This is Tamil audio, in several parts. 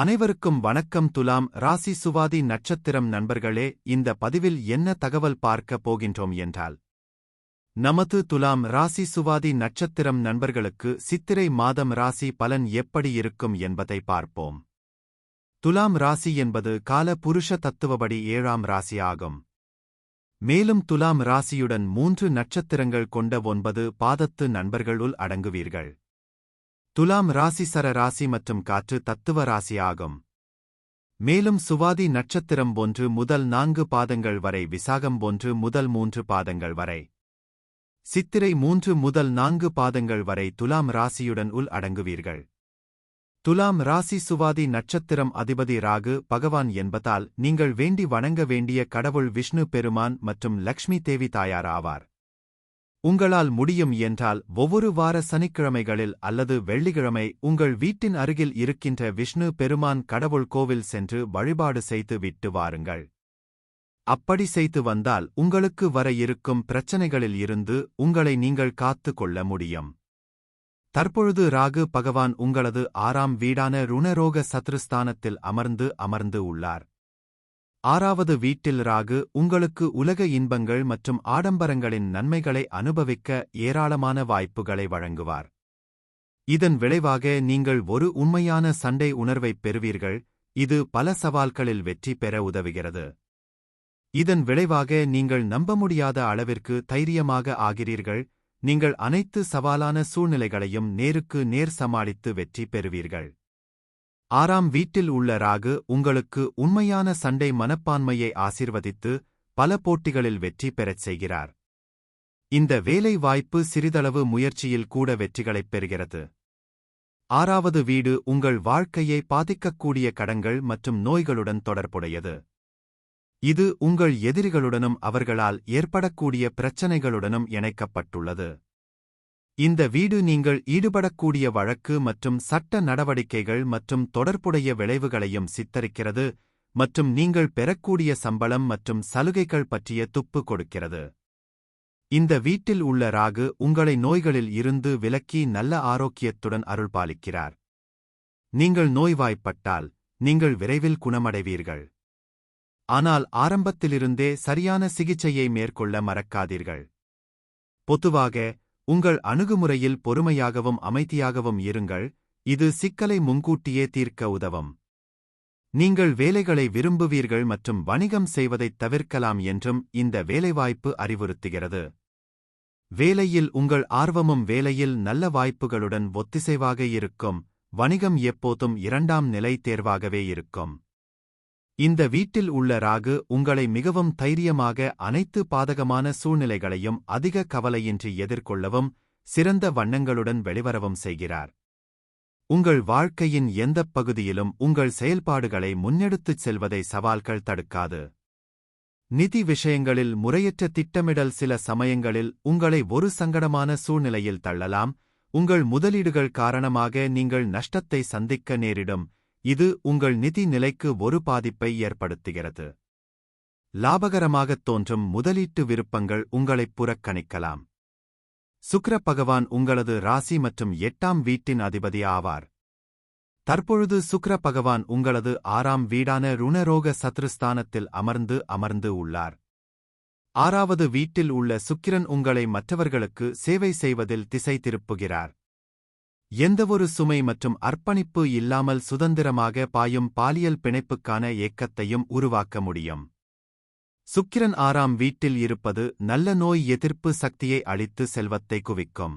அனைவருக்கும் வணக்கம் துலாம் ராசி சுவாதி நட்சத்திரம் நண்பர்களே இந்த பதிவில் என்ன தகவல் பார்க்க போகின்றோம் என்றால் நமது துலாம் ராசி சுவாதி நட்சத்திரம் நண்பர்களுக்கு சித்திரை மாதம் ராசி பலன் எப்படி இருக்கும் என்பதை பார்ப்போம். துலாம் ராசி என்பது கால புருஷ தத்துவபடி ஏழாம் ராசி ஆகும். மேலும் துலாம் ராசியுடன் மூன்று நட்சத்திரங்கள் கொண்ட ஒன்பது பாதத்து நண்பர்களுள் அடங்குவீர்கள். துலாம் ராசி சர ராசி மற்றும் காற்று தத்துவ ராசி ஆகும் மேலும் சுவாதி நட்சத்திரம் ஒன்று முதல் நான்கு பாதங்கள் வரை விசாகம் ஒன்று முதல் மூன்று பாதங்கள் வரை. சித்திரை மூன்று முதல் நான்கு பாதங்கள் வரை துலாம் ராசியுடன் உள் அடங்குவீர்கள். துலாம் ராசி சுவாதி நட்சத்திரம் அதிபதி ராகு பகவான் என்பதால் நீங்கள் வேண்டி வணங்க வேண்டிய கடவுள் விஷ்ணு பெருமான் மற்றும் லக்ஷ்மி தேவி தாயார் ஆவார். உங்களால் முடியும் என்றால் ஒவ்வொரு வார சனிக்கிழமைகளில் அல்லது வெள்ளிக்கிழமை உங்கள் வீட்டின் அருகில் இருக்கின்ற விஷ்ணு பெருமான் கடவுள் கோவில் சென்று வழிபாடு செய்து விட்டு வாருங்கள். அப்படி செய்து வந்தால் உங்களுக்கு வர இருக்கும் பிரச்சனைகளில் இருந்து உங்களை நீங்கள் காத்து கொள்ள முடியும். தற்பொழுது ராகு பகவான் உங்களது ஆறாம் வீடான ருணரோக சத்ருஸ்தானத்தில் அமர்ந்து அமர்ந்து உள்ளார். ஆறாவது வீட்டில் ராகு உங்களுக்கு உலக இன்பங்கள் மற்றும் ஆடம்பரங்களின் நன்மைகளை அனுபவிக்க ஏராளமான வாய்ப்புகளை வழங்குவார். இதன் விளைவாக நீங்கள் ஒரு உண்மையான சண்டை உணர்வைப் பெறுவீர்கள் இது பல சவால்களில் வெற்றி பெற உதவுகிறது. இதன் விளைவாக நீங்கள் நம்ப முடியாத அளவிற்கு தைரியமாக ஆகிறீர்கள் நீங்கள் அனைத்து சவாலான சூழ்நிலைகளையும் நேருக்கு நேர் சமாளித்து வெற்றி பெறுவீர்கள். ஆறாம் வீட்டில் உள்ள ராகு உங்களுக்கு உண்மையான சண்டை மனப்பான்மையை ஆசிர்வதித்து பல போட்டிகளில் வெற்றி பெறச் செய்கிறார். இந்த வேலை வாய்ப்பு சிறிதளவு முயற்சியில் கூட வெற்றிகளைப் பெறுகிறது. ஆறாவது வீடு உங்கள் வாழ்க்கையை பாதிக்கக்கூடிய கடங்கள் மற்றும் நோய்களுடன் தொடர்புடையது. இது உங்கள் எதிரிகளுடனும் அவர்களால் ஏற்படக்கூடிய பிரச்சனைகளுடனும் இணைக்கப்பட்டுள்ளது. இந்த வீடு நீங்கள் ஈடுபடக்கூடிய வழக்கு மற்றும் சட்ட நடவடிக்கைகள் மற்றும் தொடர்புடைய விளைவுகளையும் சித்தரிக்கிறது மற்றும் நீங்கள் பெறக்கூடிய சம்பளம் மற்றும் சலுகைகள் பற்றிய துப்பு கொடுக்கிறது. இந்த வீட்டில் உள்ள ராகு உங்களை நோய்களில் இருந்து விலக்கி நல்ல ஆரோக்கியத்துடன் அருள்பாலிக்கிறார். நீங்கள் நோய்வாய்ப்பட்டால் நீங்கள் விரைவில் குணமடைவீர்கள். ஆனால் ஆரம்பத்திலிருந்தே சரியான சிகிச்சையை மேற்கொள்ள மறக்காதீர்கள். பொதுவாக உங்கள் அணுகுமுறையில் பொறுமையாகவும் அமைதியாகவும் இருங்கள். இது சிக்கலை முன்கூட்டியே தீர்க்க உதவும். நீங்கள் வேலைகளை விரும்புவீர்கள் மற்றும் வணிகம் செய்வதைத் தவிர்க்கலாம் என்றும் இந்த வேலைவாய்ப்பு அறிவுறுத்துகிறது. வேலையில் உங்கள் ஆர்வமும் வேலையில் நல்ல வாய்ப்புகளுடன் ஒத்திசைவாக இருக்கும். வணிகம் எப்போதும் இரண்டாம் நிலை தேர்வாகவே இருக்கும். இந்த வீட்டில் உள்ள ராகு உங்களை மிகவும் தைரியமாக அனைத்து பாதகமான சூழ்நிலைகளையும் அதிக கவலையின்றி எதிர்கொள்ளவும் சிறந்த வண்ணங்களுடன் வெளிவரவும் செய்கிறார். உங்கள் வாழ்க்கையின் எந்தப் பகுதியிலும் உங்கள் செயல்பாடுகளை முன்னெடுத்துச் செல்வதை சவால்கள் தடுக்காது. நிதி விஷயங்களில் முறையற்ற திட்டமிடல் சில சமயங்களில் உங்களை ஒரு சங்கடமான சூழ்நிலையில் தள்ளலாம். உங்கள் முதலீடுகள் காரணமாக நீங்கள் நஷ்டத்தை சந்திக்க நேரிடும். இது உங்கள் நிதி நிலைக்கு ஒரு பாதிப்பை ஏற்படுத்துகிறது. லாபகரமாகத் தோன்றும் முதலீட்டு விருப்பங்கள் உங்களைப் புறக்கணிக்கலாம். சுக்கர பகவான் உங்களது ராசி மற்றும் எட்டாம் வீட்டின் அதிபதி ஆவார். தற்பொழுது சுக்கர பகவான் உங்களது ஆறாம் வீடான ருணரோக சத்ருஸ்தானத்தில் அமர்ந்து அமர்ந்து உள்ளார். ஆறாவது வீட்டில் உள்ள சுக்கிரன் உங்களை மற்றவர்களுக்கு சேவை செய்வதில் திசை திருப்புகிறார். எந்தவொரு சுமை மற்றும் அர்ப்பணிப்பு இல்லாமல் சுதந்திரமாக பாயும் பாலியல் பிணைப்புக்கான ஏக்கத்தையும் உருவாக்க முடியும். சுக்கிரன் ஆறாம் வீட்டில் இருப்பது நல்ல நோய் எதிர்ப்பு சக்தியை அளித்து செல்வத்தை குவிக்கும்.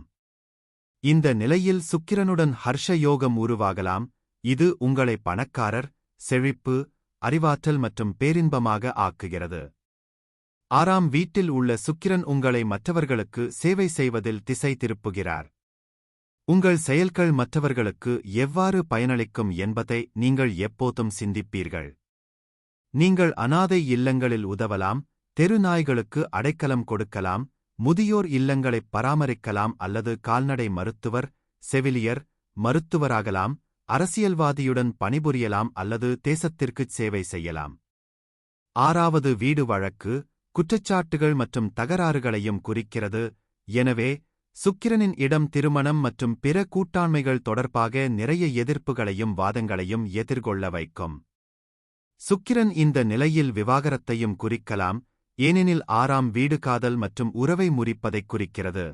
இந்த நிலையில் சுக்கிரனுடன் ஹர்ஷ யோகம் உருவாகலாம். இது உங்களை பணக்காரர் செழிப்பு அறிவாற்றல் மற்றும் பேரின்பமாக ஆக்குகிறது. ஆறாம் வீட்டில் உள்ள சுக்கிரன் உங்களை மற்றவர்களுக்கு சேவை செய்வதில் திசை திருப்புகிறார். உங்கள் செயல்கள் மற்றவர்களுக்கு எவ்வாறு பயனளிக்கும் என்பதை நீங்கள் எப்போதும் சிந்திப்பீர்கள். நீங்கள் அனாதை இல்லங்களில் உதவலாம் தெரு நாய்களுக்கு அடைக்கலம் கொடுக்கலாம் முதியோர் இல்லங்களைப் பராமரிக்கலாம் அல்லது கால்நடை மருத்துவர் செவிலியர் மருத்துவராகலாம் அரசியல்வாதியுடன் பணிபுரியலாம் அல்லது தேசத்திற்குச் சேவை செய்யலாம். ஆறாவது வீடு வழக்கு குற்றச்சாட்டுகள் மற்றும் தகராறுகளையும் குறிக்கிறது. எனவே சுக்கிரனின் இடம் திருமணம் மற்றும் பிற கூட்டாண்மைகள் தொடர்பாக நிறைய எதிர்ப்புகளையும் வாதங்களையும் எதிர்கொள்ள வைக்கும். சுக்கிரன் இந்த நிலையில் விவாகரத்தையும் குறிக்கலாம் ஏனெனில் ஆறாம் வீடு காதல் மற்றும் உறவை முறிப்பதைக் குறிக்கிறது.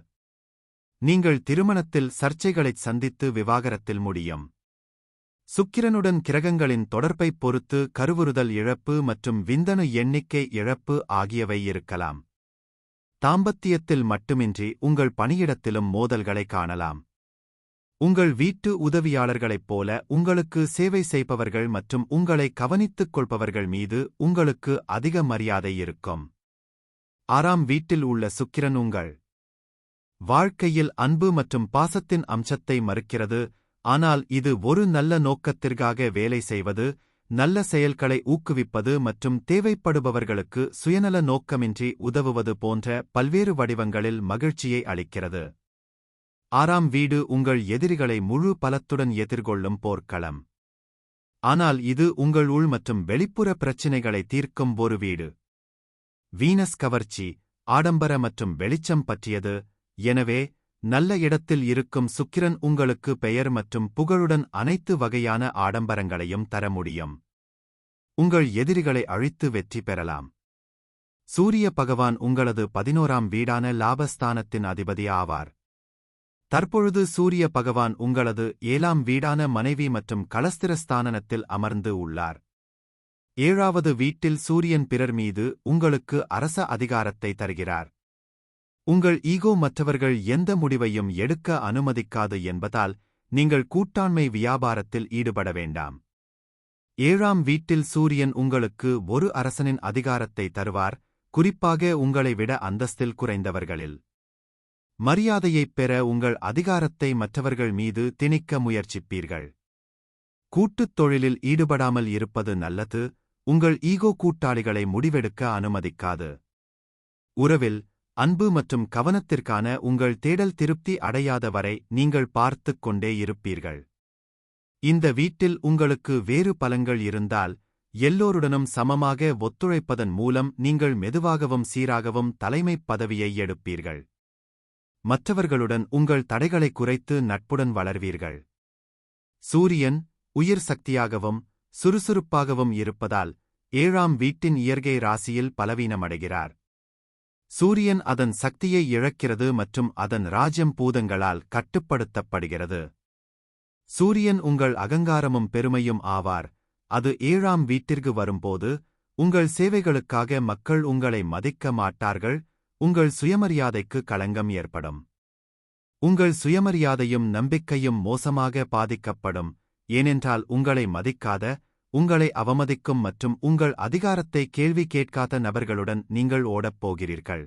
நீங்கள் திருமணத்தில் சர்ச்சைகளைச் சந்தித்து விவாகரத்தில் முடியும். சுக்கிரனுடன் கிரகங்களின் தொடர்பைப் பொறுத்து கருவுறுதல் இழப்பு மற்றும் விந்தணு எண்ணிக்கை இழப்பு ஆகியவை இருக்கலாம். தாம்பத்தியத்தில் மட்டுமின்றி உங்கள் பணியிடத்திலும் மோதல்களை காணலாம். உங்கள் வீட்டு உதவியாளர்களைப் போல உங்களுக்கு சேவை செய்பவர்கள் மற்றும் உங்களை கவனித்துக் கொள்பவர்கள் மீது உங்களுக்கு அதிக மரியாதை இருக்கும். ஆறாம் வீட்டில் உள்ள சுக்கிரன் உங்கள் வாழ்க்கையில் அன்பு மற்றும் பாசத்தின் அம்சத்தை மறுக்கிறது ஆனால் இது ஒரு நல்ல நோக்கத்திற்காக வேலை செய்வது நல்ல செயல்களை ஊக்குவிப்பது மற்றும் தேவைப்படுபவர்களுக்கு சுயநல நோக்கமின்றி உதவுவது போன்ற பல்வேறு வடிவங்களில் மகிழ்ச்சியை அளிக்கிறது. ஆறாம் வீடு உங்கள் எதிரிகளை முழு பலத்துடன் எதிர்கொள்ளும் போர்க்களம். ஆனால் இது உங்கள் உள் மற்றும் வெளிப்புற பிரச்சினைகளை தீர்க்கும் ஒரு வீடு. வீனஸ் கவர்ச்சி ஆடம்பர மற்றும் வெளிச்சம் பற்றியது. எனவே நல்ல இடத்தில் இருக்கும் சுக்கிரன் உங்களுக்கு பெயர் மற்றும் புகழுடன் அனைத்து வகையான ஆடம்பரங்களையும் தர முடியும். உங்கள் எதிரிகளை அழித்து வெற்றி பெறலாம். சூரிய பகவான் உங்களது பதினோராம் வீடான லாபஸ்தானத்தின் அதிபதி ஆவார். தற்பொழுது சூரிய பகவான் உங்களது ஏழாம் வீடான மனைவி மற்றும் கலஸ்திரஸ்தானத்தில் அமர்ந்து உள்ளார். ஏழாவது வீட்டில் சூரியன் பிறர் மீது உங்களுக்கு அரச அதிகாரத்தை தருகிறார். உங்கள் ஈகோ மற்றவர்கள் எந்த முடிவையும் எடுக்க அனுமதிக்காது என்பதால் நீங்கள் கூட்டாண்மை வியாபாரத்தில் ஈடுபட வேண்டாம். ஏழாம் வீட்டில் சூரியன் உங்களுக்கு ஒரு அரசனின் அதிகாரத்தை தருவார் குறிப்பாக உங்களை விட அந்தஸ்தில் குறைந்தவர்களில். மரியாதையைப் பெற உங்கள் அதிகாரத்தை மற்றவர்கள் மீது திணிக்க முயற்சிப்பீர்கள். கூட்டுத் தொழிலில் ஈடுபடாமல் இருப்பது நல்லது உங்கள் ஈகோ கூட்டாளிகளை முடிவெடுக்க அனுமதிக்காது. உறவில் அன்பு மற்றும் கவனத்திற்கான உங்கள் தேடல் திருப்தி அடையாத வரை நீங்கள் பார்த்துக் கொண்டே இருப்பீர்கள். இந்த வீட்டில் உங்களுக்கு வேறு பலங்கள் இருந்தால் எல்லோருடனும் சமமாக ஒத்துழைப்பதன் மூலம் நீங்கள் மெதுவாகவும் சீராகவும் தலைமைப் பதவியை எடுப்பீர்கள். மற்றவர்களுடன் உங்கள் தடைகளை குறைத்து நட்புடன் வளர்வீர்கள். சூரியன் உயிர் சக்தியாகவும் சுறுசுறுப்பாகவும் இருப்பதால் ஏழாம் வீட்டின் இயற்கை ராசியில் பலவீனமடைகிறார். சூரியன் அதன் சக்தியை இழக்கிறது மற்றும் அதன் ராஜ்யம் பூதங்களால் கட்டுப்படுத்தப்படுகிறது. சூரியன் உங்கள் அகங்காரமும் பெருமையும் ஆவார். அது ஏழாம் வீட்டிற்கு வரும்போது உங்கள் சேவைகளுக்காக மக்கள் உங்களை மதிக்க மாட்டார்கள் உங்கள் சுயமரியாதைக்கு களங்கம் ஏற்படும். உங்கள் சுயமரியாதையும் நம்பிக்கையும் மோசமாக பாதிக்கப்படும் ஏனென்றால் உங்களை மதிக்காத உங்களை அவமதிக்கும் மற்றும் உங்கள் அதிகாரத்தை கேள்வி கேட்காத நபர்களுடன் நீங்கள் ஓடப் போகிறீர்கள்.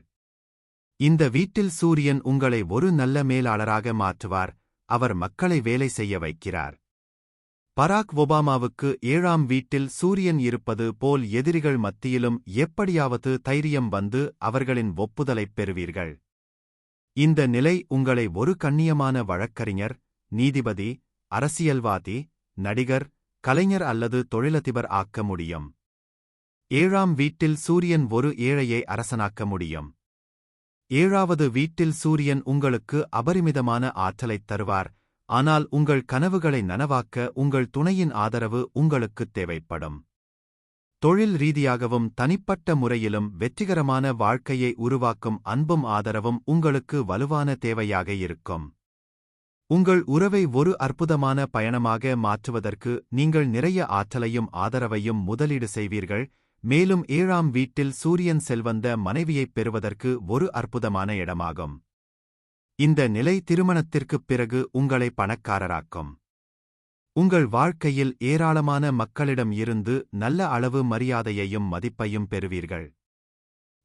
இந்த வீட்டில் சூரியன் உங்களை ஒரு நல்ல மேலாளராக மாற்றுவார் அவர் மக்களை வேலை செய்ய வைக்கிறார். பராக் ஒபாமாவுக்கு ஏழாம் வீட்டில் சூரியன் இருப்பது போல் எதிரிகள் மத்தியிலும் எப்படியாவது தைரியம் வந்து அவர்களின் ஒப்புதலைப் பெறுவீர்கள். இந்த நிலை உங்களை ஒரு கண்ணியமான வழக்கறிஞர் நீதிபதி அரசியல்வாதி நடிகர் கலைஞர் அல்லது தொழிலதிபர் ஆக்க முடியும். ஏழாம் வீட்டில் சூரியன் ஒரு ஏழையை அரசனாக்க முடியும். ஏழாவது வீட்டில் சூரியன் உங்களுக்கு அபரிமிதமான ஆற்றலைத் தருவார். ஆனால் உங்கள் கனவுகளை நனவாக்க உங்கள் துணையின் ஆதரவு உங்களுக்குத் தேவைப்படும். தொழில் ரீதியாகவும் தனிப்பட்ட முறையிலும் வெற்றிகரமான வாழ்க்கையை உருவாக்கும் அன்பும் ஆதரவும் உங்களுக்கு வலுவான தேவையாக இருக்கும். உங்கள் உறவை ஒரு அற்புதமான பயணமாக மாற்றுவதற்கு நீங்கள் நிறைய ஆற்றலையும் ஆதரவையும் முதலீடு செய்வீர்கள். மேலும் ஏழாம் வீட்டில் சூரியன் செல்வந்த மனைவியைப் பெறுவதற்கு ஒரு அற்புதமான இடமாகும். இந்த நிலை திருமணத்திற்குப் பிறகு உங்களை பணக்காரராக்கும். உங்கள் வாழ்க்கையில் ஏராளமான மக்களிடம் இருந்து நல்ல அளவு மரியாதையையும் மதிப்பையும் பெறுவீர்கள்.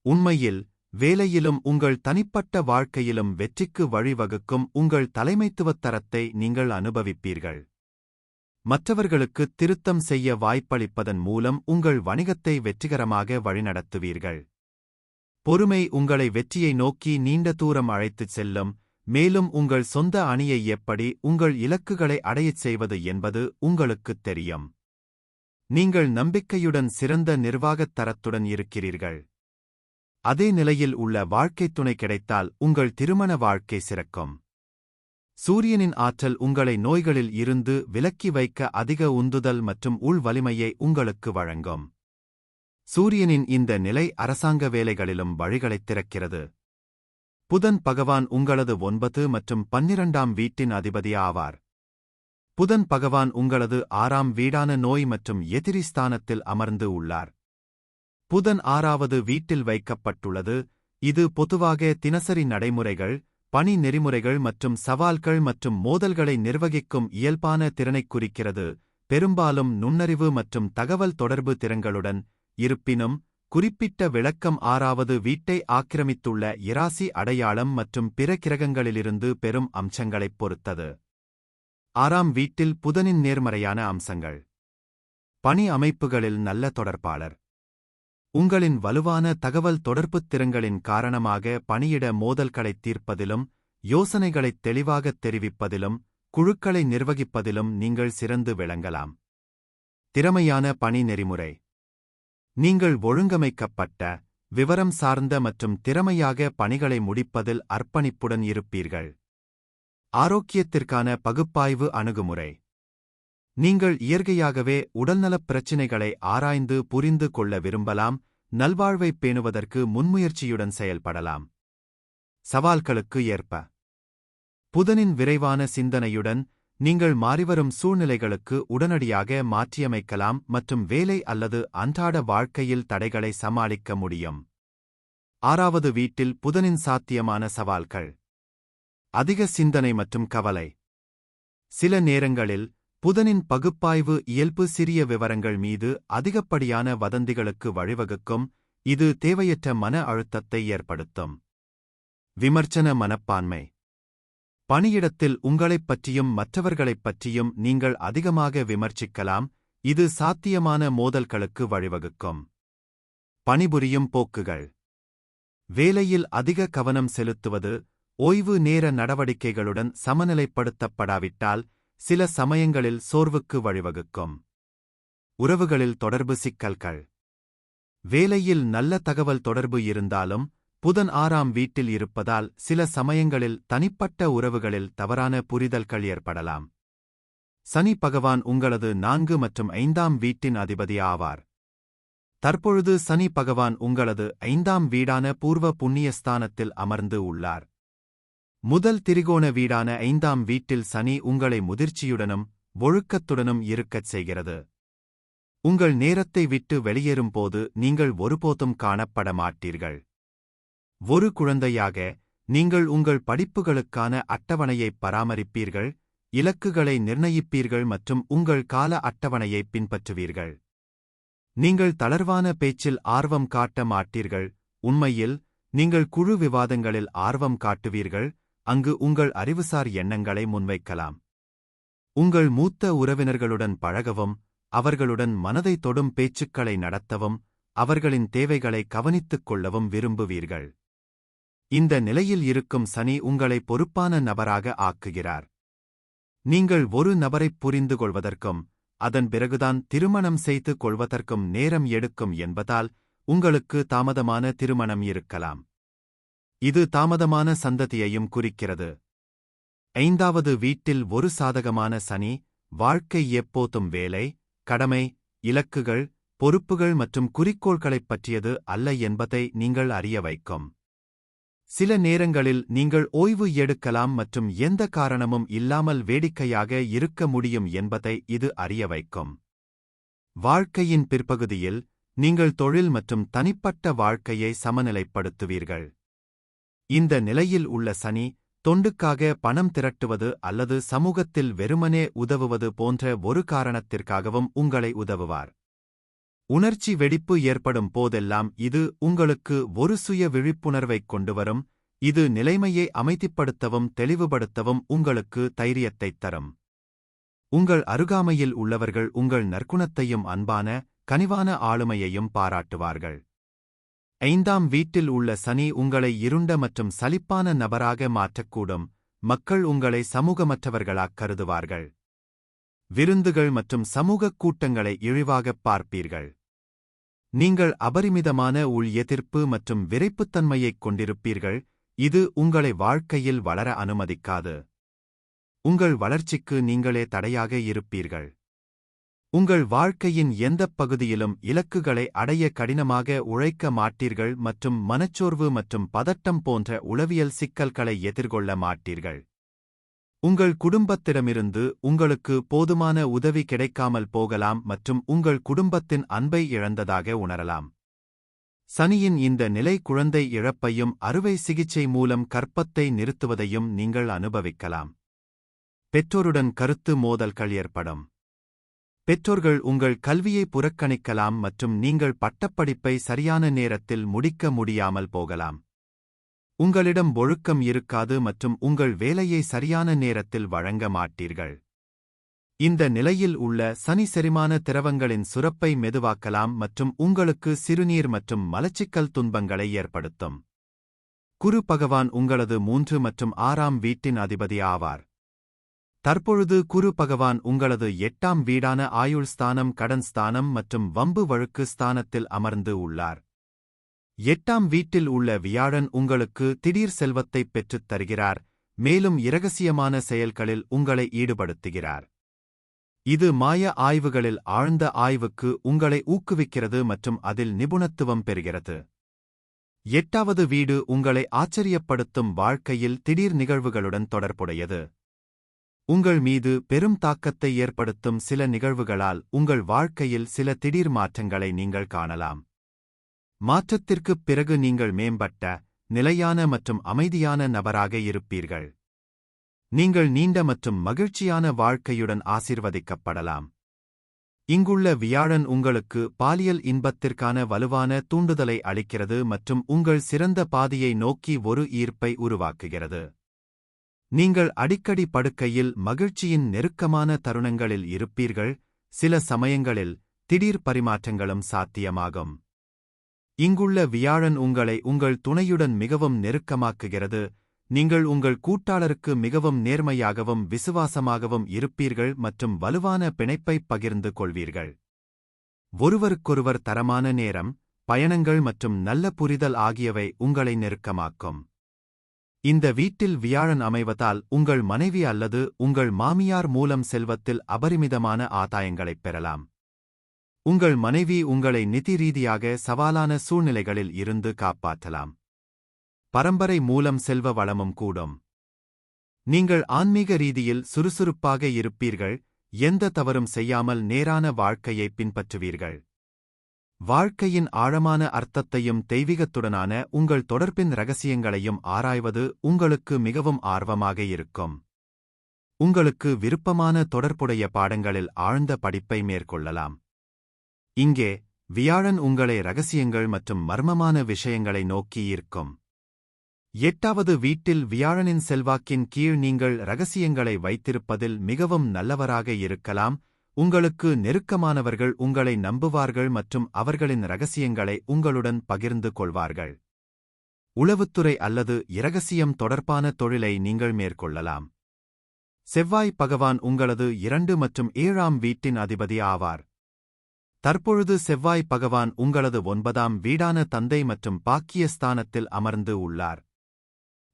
உண்மையில் வேலையிலும் உங்கள் தனிப்பட்ட வாழ்க்கையிலும் வெற்றிக்கு வழிவகுக்கும் உங்கள் தலைமைத்துவத் தரத்தை நீங்கள் அனுபவிப்பீர்கள். மற்றவர்களுக்கு திருத்தம் செய்ய வாய்ப்பளிப்பதன் மூலம் உங்கள் வணிகத்தை வெற்றிகரமாக வழிநடத்துவீர்கள். பொறுமை உங்களை வெற்றியை நோக்கி நீண்ட தூரம் அழைத்துச் செல்லும் மேலும் உங்கள் சொந்த அணியை எப்படி உங்கள் இலக்குகளை அடையச் செய்வது என்பது உங்களுக்குத் தெரியும். நீங்கள் நம்பிக்கையுடன் சிறந்த நிர்வாகத் தரத்துடன் இருக்கிறீர்கள். அதே நிலையில் உள்ள வாழ்க்கைத் துணை கிடைத்தால் உங்கள் திருமண வாழ்க்கை சிறக்கும். சூரியனின் ஆற்றல் உங்களை நோய்களில் இருந்து விலக்கி வைக்க அதிக உந்துதல் மற்றும் உள் வலிமையை உங்களுக்கு வழங்கும். சூரியனின் இந்த நிலை அரசாங்க வேலைகளிலும் வழிகளைத் திறக்கிறது. புதன் பகவான் உங்களது ஒன்பது மற்றும் பன்னிரண்டாம் வீட்டின் அதிபதி ஆவார் புதன் பகவான் உங்களது ஆறாம் வீடான நோய் மற்றும் எதிரி ஸ்தானத்தில் அமர்ந்து உள்ளார். புதன் ஆறாவது வீட்டில் வைக்கப்பட்டுள்ளது. இது பொதுவாக தினசரி நடைமுறைகள் பணி நெறிமுறைகள் மற்றும் சவால்கள் மற்றும் மோதல்களை நிர்வகிக்கும் இயல்பான திறனைக் குறிக்கிறது. பெரும்பாலும் நுண்ணறிவு மற்றும் தகவல் தொடர்பு திறன்களுடன் இருப்பினும் குறிப்பிட்ட விளக்கம் ஆறாவது வீட்டை ஆக்கிரமித்துள்ள இராசி அடையாளம் மற்றும் பிற கிரகங்களிலிருந்து பெரும் அம்சங்களைப் பொறுத்தது. ஆறாம் வீட்டில் புதனின் நேர்மறையான அம்சங்கள். பணி அமைப்புகளில் நல்ல தொடர்பாளர். உங்களின் வலுவான தகவல் தொடர்புத் திறங்களின் காரணமாக பணியிட மோதல்களைத் தீர்ப்பதிலும் யோசனைகளைத் தெளிவாகத் தெரிவிப்பதிலும் குழுக்களை நிர்வகிப்பதிலும் நீங்கள் சிறந்து விளங்கலாம். திறமையான பணி நெறிமுறை. நீங்கள் ஒழுங்கமைக்கப்பட்ட விவரம் சார்ந்த மற்றும் திறமையாக பணிகளை முடிப்பதில் அர்ப்பணிப்புடன் இருப்பீர்கள். ஆரோக்கியத்திற்கான பகுப்பாய்வு அணுகுமுறை. நீங்கள் இயற்கையாகவே உடல்நலப் பிரச்சினைகளை ஆராய்ந்து புரிந்து கொள்ள விரும்பலாம் நல்வாழ்வைப் பேணுவதற்கு முன்முயற்சியுடன் செயல்படலாம். சவால்களுக்கு ஏற்ப. புதனின் விரைவான சிந்தனையுடன் நீங்கள் மாறிவரும் சூழ்நிலைகளுக்கு உடனடியாக மாற்றியமைக்கலாம் மற்றும் வேலை அல்லது அன்றாட வாழ்க்கையில் தடைகளை சமாளிக்க முடியும். ஆறாவது வீட்டில் புதனின் சாத்தியமான சவால்கள். அதிக சிந்தனை மற்றும் கவலை. சில நேரங்களில் புதனின் பகுப்பாய்வு இயல்பு சிறிய விவரங்கள் மீது அதிகப்படியான வதந்திகளுக்கு வழிவகுக்கும். இது தேவையற்ற மன அழுத்தத்தை ஏற்படுத்தும். விமர்சன மனப்பான்மை. பணியிடத்தில் உங்களைப் பற்றியும் மற்றவர்களைப் பற்றியும் நீங்கள் அதிகமாக விமர்சிக்கலாம். இது சாத்தியமான மோதல்களுக்கு வழிவகுக்கும். பணிபுரியும் போக்குகள். வேலையில் அதிக கவனம் செலுத்துவது ஓய்வு நேர நடவடிக்கைகளுடன் சமநிலைப்படுத்தப்படாவிட்டால் சில சமயங்களில் சோர்வுக்கு வழிவகுக்கும். உறவுகளில் தொடர்பு சிக்கல்கள். வேலையில் நல்ல தகவல் தொடர்பு இருந்தாலும் புதன் ஆறாம் வீட்டில் இருப்பதால் சில சமயங்களில் தனிப்பட்ட உறவுகளில் தவறான புரிதல்கள் ஏற்படலாம். சனி பகவான் உங்களது நான்கு மற்றும் ஐந்தாம் வீட்டின் அதிபதி ஆவார். தற்பொழுது சனி பகவான் உங்களது ஐந்தாம் வீடான பூர்வ புண்ணியஸ்தானத்தில் அமர்ந்து உள்ளார். முதல் திரிகோண வீடான ஐந்தாம் வீட்டில் சனி உங்களை முதிர்ச்சியுடனும் ஒழுக்கத்துடனும் இருக்கச் செய்கிறது. உங்கள் நேரத்தை விட்டு வெளியேறும்போது நீங்கள் ஒருபோதும் காணப்பட மாட்டீர்கள். ஒரு குழந்தையாக நீங்கள் உங்கள் படிப்புகளுக்கான அட்டவணையை பராமரிப்பீர்கள் இலக்குகளை நிர்ணயிப்பீர்கள் மற்றும் உங்கள் கால அட்டவணையை பின்பற்றுவீர்கள். நீங்கள் தளர்வான பேச்சில் ஆர்வம் காட்ட மாட்டீர்கள் உண்மையில் நீங்கள் குழு விவாதங்களில் ஆர்வம் காட்டுவீர்கள் அங்கு உங்கள் அறிவுசார் எண்ணங்களை முன்வைக்கலாம். உங்கள் மூத்த உறவினர்களுடன் பழகவும் அவர்களுடன் மனதை தொடும் பேச்சுக்களை நடத்தவும் அவர்களின் தேவைகளை கவனித்துக் கொள்ளவும் விரும்புவீர்கள். இந்த நிலையில் இருக்கும் சனி உங்களை பொறுப்பான நபராக ஆக்குகிறார். நீங்கள் ஒரு நபரைப் புரிந்து கொள்வதற்கும் அதன் பிறகுதான் திருமணம் செய்து கொள்வதற்கும் நேரம் எடுக்கும் என்பதால் உங்களுக்கு தாமதமான திருமணம் இருக்கலாம். இது தாமதமான சந்ததியையும் குறிக்கிறது. ஐந்தாவது வீட்டில் ஒரு சாதகமான சனி வாழ்க்கை எப்போதும் வேலை கடமை இலக்குகள் பொறுப்புகள் மற்றும் குறிக்கோள்களைப் பற்றியது அல்ல என்பதை நீங்கள் அறிய வைக்கும். சில நேரங்களில் நீங்கள் ஓய்வு எடுக்கலாம் மற்றும் எந்த காரணமும் இல்லாமல் வேடிக்கையாக இருக்க முடியும் என்பதை இது அறிய வைக்கும். வாழ்க்கையின் பிற்பகுதியில் நீங்கள் தொழில் மற்றும் தனிப்பட்ட வாழ்க்கையை சமநிலைப்படுத்துவீர்கள். இந்த நிலையில் உள்ள சனி தொண்டுக்காக பணம் திரட்டுவது அல்லது சமூகத்தில் வெறுமனே உதவுவது போன்ற ஒரு காரணத்திற்காகவும் உங்களை உதவுவார். உணர்ச்சி வெடிப்பு ஏற்படும் போதெல்லாம் இது உங்களுக்கு ஒரு சுய விழிப்புணர்வைக் கொண்டுவரும் இது நிலைமையை அமைதிப்படுத்தவும் தெளிவுபடுத்தவும் உங்களுக்கு தைரியத்தைத் தரும். உங்கள் அருகாமையில் உள்ளவர்கள் உங்கள் நற்குணத்தையும் அன்பான கனிவான ஆளுமையையும் பாராட்டுவார்கள். ஐந்தாம் வீட்டில் உள்ள சனி உங்களை இருண்ட மற்றும் சலிப்பான நபராக மாற்றக்கூடும். மக்கள் உங்களை சமூகமற்றவர்களாக் கருதுவார்கள். விருந்துகள் மற்றும் சமூகக் கூட்டங்களை இழிவாகப் பார்ப்பீர்கள். நீங்கள் அபரிமிதமான உள் எதிர்ப்பு மற்றும் விரைப்புத்தன்மையைக் கொண்டிருப்பீர்கள். இது உங்களை வாழ்க்கையில் வளர அனுமதிக்காது. உங்கள் வளர்ச்சிக்கு நீங்களே தடையாக இருப்பீர்கள். உங்கள் வாழ்க்கையின் எந்தப் பகுதியிலும் இலக்குகளை அடைய கடினமாக உழைக்க மாட்டீர்கள் மற்றும் மனச்சோர்வு மற்றும் பதட்டம் போன்ற உளவியல் சிக்கல்களை எதிர்கொள்ள மாட்டீர்கள். உங்கள் குடும்பத்திடமிருந்து உங்களுக்கு போதுமான உதவி கிடைக்காமல் போகலாம் மற்றும் உங்கள் குடும்பத்தின் அன்பை இழந்ததாக உணரலாம். சனியின் இந்த நிலை குழந்தை இழப்பையும் அறுவை சிகிச்சை மூலம் கற்பத்தை நிறுத்துவதையும் நீங்கள் அனுபவிக்கலாம். பெற்றோருடன் கருத்து மோதல்கள் ஏற்படும். பெற்றோர்கள் உங்கள் கல்வியை புறக்கணிக்கலாம் மற்றும் நீங்கள் பட்டப்படிப்பை சரியான நேரத்தில் முடிக்க முடியாமல் போகலாம். உங்களிடம் ஒழுக்கம் இருக்காது மற்றும் உங்கள் வேலையை சரியான நேரத்தில் வழங்க மாட்டீர்கள். இந்த நிலையில் உள்ள சனி செரிமான திரவங்களின் சுரப்பை மெதுவாக்கலாம் மற்றும் உங்களுக்கு சிறுநீர் மற்றும் மலச்சிக்கல் துன்பங்களை ஏற்படுத்தும். குரு பகவான் உங்களது மூன்று மற்றும் ஆறாம் வீட்டின் அதிபதி ஆவார். தற்பொழுது குரு பகவான் உங்களது எட்டாம் வீடான ஆயுள் ஸ்தானம் கடன் ஸ்தானம் மற்றும் வம்பு வழுக்கு ஸ்தானத்தில் அமர்ந்து உள்ளார். எட்டாம் வீட்டில் உள்ள வியாழன் உங்களுக்கு திடீர் செல்வத்தைப் பெற்றுத் தருகிறார். மேலும் இரகசியமான செயல்களில் உங்களை ஈடுபடுத்துகிறார். இது மாய ஆய்வுகளில் ஆழ்ந்த ஆய்வுக்கு உங்களை ஊக்குவிக்கிறது மற்றும் அதில் நிபுணத்துவம் பெறுகிறது. எட்டாவது வீடு உங்களை ஆச்சரியப்படுத்தும் வாழ்க்கையில் திடீர் நிகழ்வுகளுடன் தொடர்புடையது. உங்கள் மீது பெரும் தாக்கத்தை ஏற்படுத்தும் சில நிகழ்வுகளால் உங்கள் வாழ்க்கையில் சில திடீர் மாற்றங்களை நீங்கள் காணலாம். மாற்றத்திற்குப் பிறகு நீங்கள் மேம்பட்ட நிலையான மற்றும் அமைதியான நபராக இருப்பீர்கள். நீங்கள் நீண்ட மற்றும் மகிழ்ச்சியான வாழ்க்கையுடன் ஆசிர்வதிக்கப்படலாம். இங்குள்ள வியாழன் உங்களுக்கு பாலியல் இன்பத்திற்கான வலுவான தூண்டுதலை அளிக்கிறது மற்றும் உங்கள் சிறந்த பாதையை நோக்கி ஒரு ஈர்ப்பை உருவாக்குகிறது. நீங்கள் அடிக்கடி படுக்கையில் மகிழ்ச்சியின் நெருக்கமான தருணங்களில் இருப்பீர்கள் சில சமயங்களில் திடீர் பரிமாற்றங்களும் சாத்தியமாகும். இங்குள்ள வியாழன் உங்களை உங்கள் துணையுடன் மிகவும் நெருக்கமாக்குகிறது நீங்கள் உங்கள் கூட்டாளருக்கு மிகவும் நேர்மையாகவும் விசுவாசமாகவும் இருப்பீர்கள் மற்றும் வலுவான பிணைப்பைப் பகிர்ந்து கொள்வீர்கள். ஒருவருக்கொருவர் தரமான நேரம் பயணங்கள் மற்றும் நல்ல புரிதல் ஆகியவை உங்களை நெருக்கமாக்கும். இந்த வீட்டில் வியாழன் அமைவதால் உங்கள் மனைவி அல்லது உங்கள் மாமியார் மூலம் செல்வத்தில் அபரிமிதமான ஆதாயங்களைப் பெறலாம். உங்கள் மனைவி உங்களை நிதி ரீதியாக சவாலான சூழ்நிலைகளில் இருந்து காப்பாற்றலாம். பரம்பரை மூலம் செல்வ வளமும் கூடும். நீங்கள் ஆன்மீக ரீதியில் சுறுசுறுப்பாக இருப்பீர்கள் எந்த தவறும் செய்யாமல் நேரான வாழ்க்கையை பின்பற்றுவீர்கள். வாழ்க்கையின் ஆழமான அர்த்தத்தையும் தெய்வீகத்துடனான உங்கள் தொடர்பின் ரகசியங்களையும் ஆராய்வது உங்களுக்கு மிகவும் ஆர்வமாக இருக்கும். உங்களுக்கு விருப்பமான தொடர்புடைய பாடங்களில் ஆழ்ந்த படிப்பை மேற்கொள்ளலாம். இங்கே வியாழன் உங்களை ரகசியங்கள் மற்றும் மர்மமான விஷயங்களை நோக்கி ஈர்க்கும். எட்டாவது வீட்டில் வியாழனின் செல்வாக்கின் கீழ் நீங்கள் ரகசியங்களை வைத்திருப்பதில் மிகவும் நல்லவராக இருக்கலாம். உங்களுக்கு நெருக்கமானவர்கள் உங்களை நம்புவார்கள் மற்றும் அவர்களின் ரகசியங்களை உங்களுடன் பகிர்ந்து கொள்வார்கள். உளவுத்துறை அல்லது இரகசியம் தொடர்பான தொழிலை நீங்கள் மேற்கொள்ளலாம். செவ்வாய் பகவான் உங்களது இரண்டு மற்றும் ஏழாம் வீட்டின் அதிபதி ஆவார். தற்பொழுது செவ்வாய் பகவான் உங்களது ஒன்பதாம் வீடான தந்தை மற்றும் பாக்கியஸ்தானத்தில் அமர்ந்து உள்ளார்.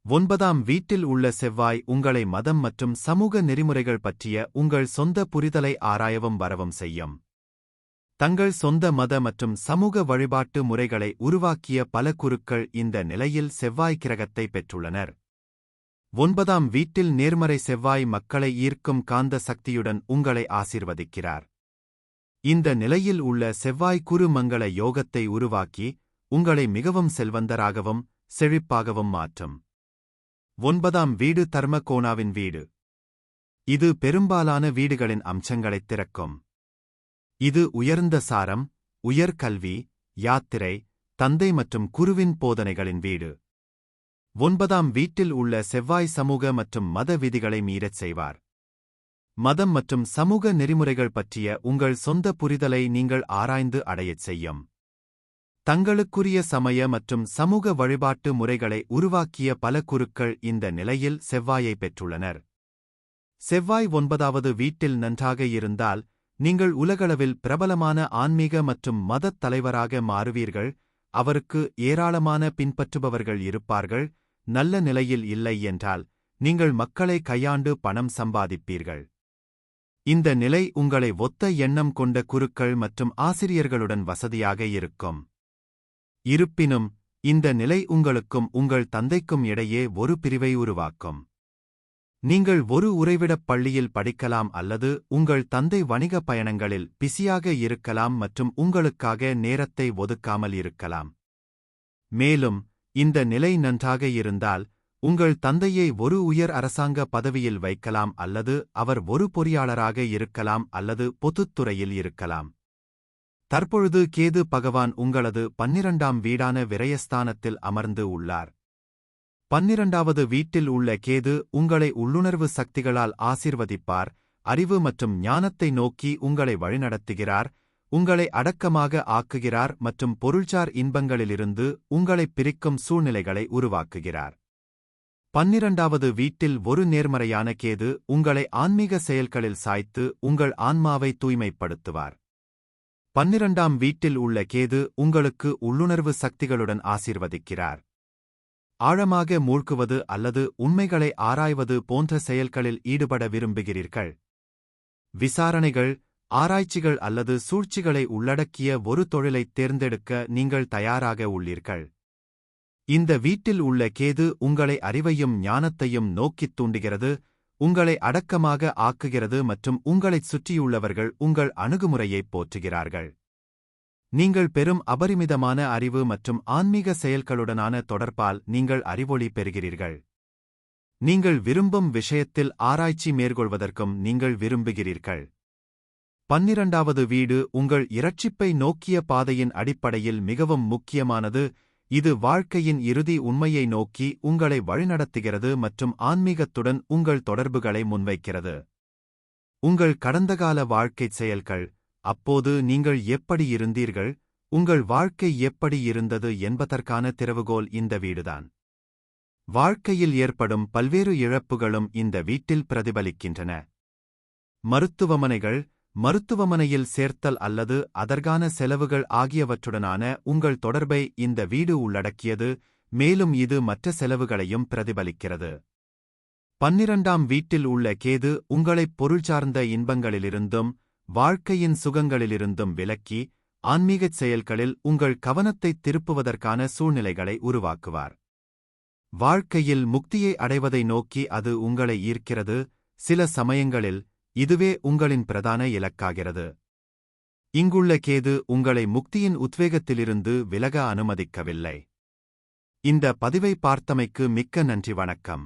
ஒன்பதாம் வீட்டில் உள்ள செவ்வாய் உங்களை மதம் மற்றும் சமூக நெறிமுறைகள் பற்றிய உங்கள் சொந்த புரிதலை ஆராயவும் வரவும் செய்யும். தங்கள் சொந்த மத மற்றும் சமூக வழிபாட்டு முறைகளை உருவாக்கிய பல குருக்கள் இந்த நிலையில் செவ்வாய் கிரகத்தை பெற்றுள்ளனர். ஒன்பதாம் வீட்டில் நேர்மறை செவ்வாய் மக்களை ஈர்க்கும் காந்த சக்தியுடன் உங்களை ஆசிர்வதிக்கிறார். இந்த நிலையில் உள்ள செவ்வாய் குரு மங்கள யோகத்தை உருவாக்கி உங்களை மிகவும் செல்வந்தராகவும் செழிப்பாகவும் மாற்றும். ஒன்பதாம் வீடு தர்மகோனாவின் வீடு. இது பெரும்பாலான வீடுகளின் அம்சங்களைத் திறக்கும். இது உயர்ந்த சாரம் உயர்கல்வி யாத்திரை தந்தை மற்றும் குருவின் போதனைகளின் வீடு. ஒன்பதாம் வீட்டில் உள்ள செவ்வாய் சமூக மற்றும் மத விதிகளை மீறச் செய்வார். மதம் மற்றும் சமூக நெறிமுறைகள் பற்றிய உங்கள் சொந்த புரிதலை நீங்கள் ஆராய்ந்து அடையச் செய்யும். தங்களுக்குரிய சமய மற்றும் சமூக வழிபாட்டு முறைகளை உருவாக்கிய பல குருக்கள் இந்த நிலையில் செவ்வாயை பெற்றுள்ளனர். செவ்வாய் ஒன்பதாவது வீட்டில் நன்றாக இருந்தால் நீங்கள் உலகளவில் பிரபலமான ஆன்மீக மற்றும் மதத் தலைவராக மாறுவீர்கள் அவருக்கு ஏராளமான பின்பற்றுபவர்கள் இருப்பார்கள் நல்ல நிலையில் இல்லை என்றால் நீங்கள் மக்களை கையாண்டு பணம் சம்பாதிப்பீர்கள். இந்த நிலை உங்களை ஒத்த எண்ணம் கொண்ட குருக்கள் மற்றும் ஆசிரியர்களுடன் வசதியாக இருக்கும். இருப்பினும் இந்த நிலை உங்களுக்கும் உங்கள் தந்தைக்கும் இடையே ஒரு பிரிவை உருவாக்கும். நீங்கள் ஒரு உறைவிடப் பள்ளியில் படிக்கலாம் அல்லது உங்கள் தந்தை வணிக பயணங்களில் பிஸியாக இருக்கலாம் மற்றும் உங்களுக்காக நேரத்தை ஒதுக்காமல் இருக்கலாம். மேலும் இந்த நிலை நன்றாக இருந்தால் உங்கள் தந்தையை ஒரு உயர் அரசாங்க பதவியில் வைக்கலாம் அல்லது அவர் ஒரு பொறியாளராக இருக்கலாம் அல்லது பொதுத்துறையில் இருக்கலாம். தற்பொழுது கேது பகவான் உங்களது பன்னிரண்டாம் வீடான விரயஸ்தானத்தில் அமர்ந்து உள்ளார். பன்னிரண்டாவது வீட்டில் உள்ள கேது உங்களை உள்ளுணர்வு சக்திகளால் ஆசிர்வதிப்பார் அறிவு மற்றும் ஞானத்தை நோக்கி உங்களை வழிநடத்துகிறார் உங்களை அடக்கமாக ஆக்குகிறார் மற்றும் பொருள்சார் இன்பங்களிலிருந்து உங்களைப் பிரிக்கும் சூழ்நிலைகளை உருவாக்குகிறார். பன்னிரண்டாவது வீட்டில் ஒரு நேர்மறையான கேது உங்களை ஆன்மீக செயல்களில் சாய்த்து உங்கள் ஆன்மாவை தூய்மைப்படுத்துவார். பன்னிரண்டாம் வீட்டில் உள்ள கேது உங்களுக்கு உள்ளுணர்வு சக்திகளுடன் ஆசீர்வதிக்கிறார். ஆழமாக மூழ்குவது அல்லது உண்மைகளை ஆராய்வது போன்ற செயல்களில் ஈடுபட விரும்புகிறீர்கள். விசாரணைகள் ஆராய்ச்சிகள் அல்லது சூழ்ச்சிகளை உள்ளடக்கிய ஒரு தொழிலைத் தேர்ந்தெடுக்க நீங்கள் தயாராக உள்ளீர்கள். இந்த வீட்டில் உள்ள கேது உங்களை அறிவையும் ஞானத்தையும் நோக்கித் தூண்டுகிறது உங்களை அடக்கமாக ஆக்குகிறது மற்றும் உங்களைச் சுற்றியுள்ளவர்கள் உங்கள் அணுகுமுறையைப் போற்றுகிறார்கள். நீங்கள் பெரும் அபரிமிதமான அறிவு மற்றும் ஆன்மீக செயல்களுடனான தொடர்பால் நீங்கள் அறிவொளி பெறுகிறீர்கள். நீங்கள் விரும்பும் விஷயத்தில் ஆராய்ச்சி மேற்கொள்வதற்கும் நீங்கள் விரும்புகிறீர்கள். பன்னிரண்டாவது வீடு உங்கள் இரட்சிப்பை நோக்கிய பாதையின் அடிப்படையில் மிகவும் முக்கியமானது இது வாழ்க்கையின் இறுதி உண்மையை நோக்கி உங்களை வழிநடத்துகிறது மற்றும் ஆன்மீகத்துடன் உங்கள் தொடர்புகளை முன்வைக்கிறது. உங்கள் கடந்தகால வாழ்க்கைச் செயல்கள் அப்போது நீங்கள் எப்படி இருந்தீர்கள் உங்கள் வாழ்க்கை எப்படி இருந்தது என்பதற்கான திறவுகோல் இந்த வீடுதான். வாழ்க்கையில் ஏற்படும் பல்வேறு இழப்புகளும் இந்த வீட்டில் பிரதிபலிக்கின்றன. மருத்துவமனைகள் மருத்துவமனையில் சேர்த்தல் அல்லது அதற்கான செலவுகள் ஆகியவற்றுடனான உங்கள் தொடர்பை இந்த வீடு உள்ளடக்கியது மேலும் இது மற்ற செலவுகளையும் பிரதிபலிக்கிறது. பன்னிரண்டாம் வீட்டில் உள்ள கேது உங்களைப் பொருள் சார்ந்த இன்பங்களிலிருந்தும் வாழ்க்கையின் சுகங்களிலிருந்தும் விலக்கி ஆன்மீகச் செயல்களில் உங்கள் கவனத்தைத் திருப்புவதற்கான சூழ்நிலைகளை உருவாக்குவார். வாழ்க்கையில் முக்தியை அடைவதை நோக்கி அது உங்களை ஈர்க்கிறது. சில சமயங்களில் இதுவே உங்களின் பிரதான இலக்காகிறது. இங்குள்ள கேது உங்களை முக்தியின் உத்வேகத்திலிருந்து விலக அனுமதிக்கவில்லை. இந்த பதிவை பார்த்தமைக்கு மிக்க நன்றி வணக்கம்.